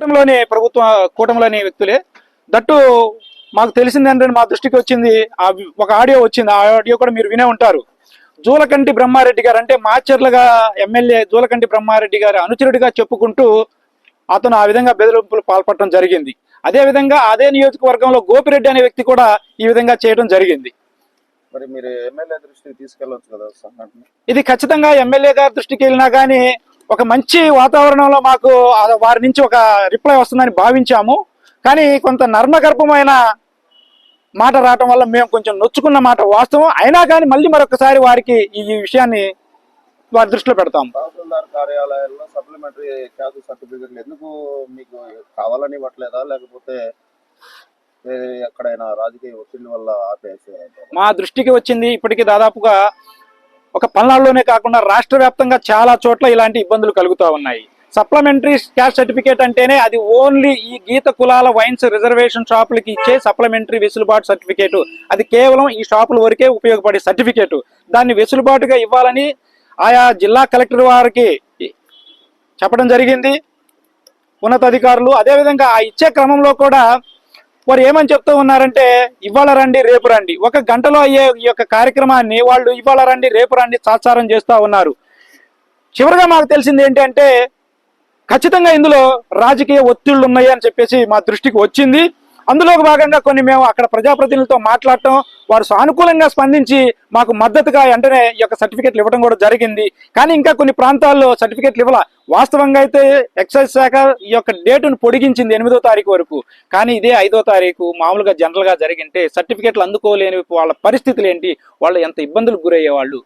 కూటమిలోని ప్రభుత్వ కూటమిలోని వ్యక్తులే. దట్టు మాకు తెలిసింది ఏంటంటే మా దృష్టికి వచ్చింది ఒక ఆడియో వచ్చింది. ఆ ఆడియో కూడా మీరు వినే ఉంటారు. జూలకంటి బ్రహ్మారెడ్డి గారు అంటే మాచర్లుగా ఎమ్మెల్యే జూలకంటి బ్రహ్మారెడ్డి గారి అనుచరుడిగా చెప్పుకుంటూ అతను ఆ విధంగా బెదిరింపులు పాల్పడటం జరిగింది. అదే విధంగా అదే నియోజకవర్గంలో గోపిరెడ్డి అనే వ్యక్తి కూడా ఈ విధంగా చేయడం జరిగింది. మరి మీరు ఎమ్మెల్యే దృష్టికి తీసుకెళ్ళొచ్చు కదా ఇది ఖచ్చితంగా ఎమ్మెల్యే గారి దృష్టికి వెళ్ళినా కానీ ఒక మంచి వాతావరణంలో మాకు వారి నుంచి ఒక రిప్లై వస్తుందని భావించాము. కానీ కొంత నర్మగర్భమైన మాట రావటం వల్ల మేము కొంచెం నొచ్చుకున్న మాట వాస్తవం. అయినా కానీ మళ్ళీ మరొకసారి వారికి ఈ విషయాన్ని వారి దృష్టిలో పెడతాం. తహసీల్దార్ కార్యాలయాల్లో సప్లిమెంటరీ క్యాస్ట్ సర్టిఫికెట్లు ఎందుకు మీకు కావాలని ఇవ్వట్లేదా? లేకపోతే ఎక్కడైనా రాజకీయ ఒత్తిడి వల్ల మా దృష్టికి వచ్చింది ఇప్పటికీ దాదాపుగా ఒక పల్నాడులోనే కాకుండా రాష్ట్ర వ్యాప్తంగా చాలా చోట్ల ఇలాంటి ఇబ్బందులు కలుగుతూ ఉన్నాయి. సప్లిమెంటరీ క్యాస్ట్ సర్టిఫికేట్ అంటేనే అది ఓన్లీ ఈ గీత కులాల వైన్స్ రిజర్వేషన్ షాపులకి ఇచ్చే సప్లిమెంటరీ వెసులుబాటు సర్టిఫికేట్ అది కేవలం ఈ షాపుల వరకే ఉపయోగపడే సర్టిఫికేట్ దాన్ని వెసులుబాటుగా ఇవ్వాలని ఆయా జిల్లా కలెక్టర్ వారికి చెప్పడం జరిగింది. ఉన్నతాధికారులు అదేవిధంగా ఆ ఇచ్చే క్రమంలో కూడా వారు ఏమని చెప్తూ ఉన్నారంటే ఇవాళ రండి రేపు రండి. ఒక గంటలో అయ్యే ఈ యొక్క కార్యక్రమాన్ని వాళ్ళు ఇవాళ రండి రేపు రండి సాత్సారం చేస్తూ ఉన్నారు. చివరిగా మాకు తెలిసింది ఏంటంటే ఖచ్చితంగా ఇందులో రాజకీయ ఒత్తిళ్ళు ఉన్నాయి అని చెప్పేసి మా దృష్టికి వచ్చింది. అందులో భాగంగా కొన్ని మేము అక్కడ ప్రజాప్రతినిధులతో మాట్లాడటం వారు సానుకూలంగా స్పందించి మాకు మద్దతుగా వెంటనే ఈ యొక్క సర్టిఫికెట్లు ఇవ్వడం కూడా జరిగింది. కానీ ఇంకా కొన్ని ప్రాంతాల్లో సర్టిఫికెట్లు ఇవ్వాల. వాస్తవంగా అయితే ఎక్సైజ్ శాఖ ఈ యొక్క డేటును పొడిగించింది ఎనిమిదో తారీఖు వరకు. కానీ ఇదే ఐదో తారీఖు మామూలుగా జనరల్గా జరిగింటే సర్టిఫికెట్లు అందుకోలేని వాళ్ళ పరిస్థితులు ఏంటి? వాళ్ళు ఎంత ఇబ్బందులకు గురయ్యేవాళ్ళు?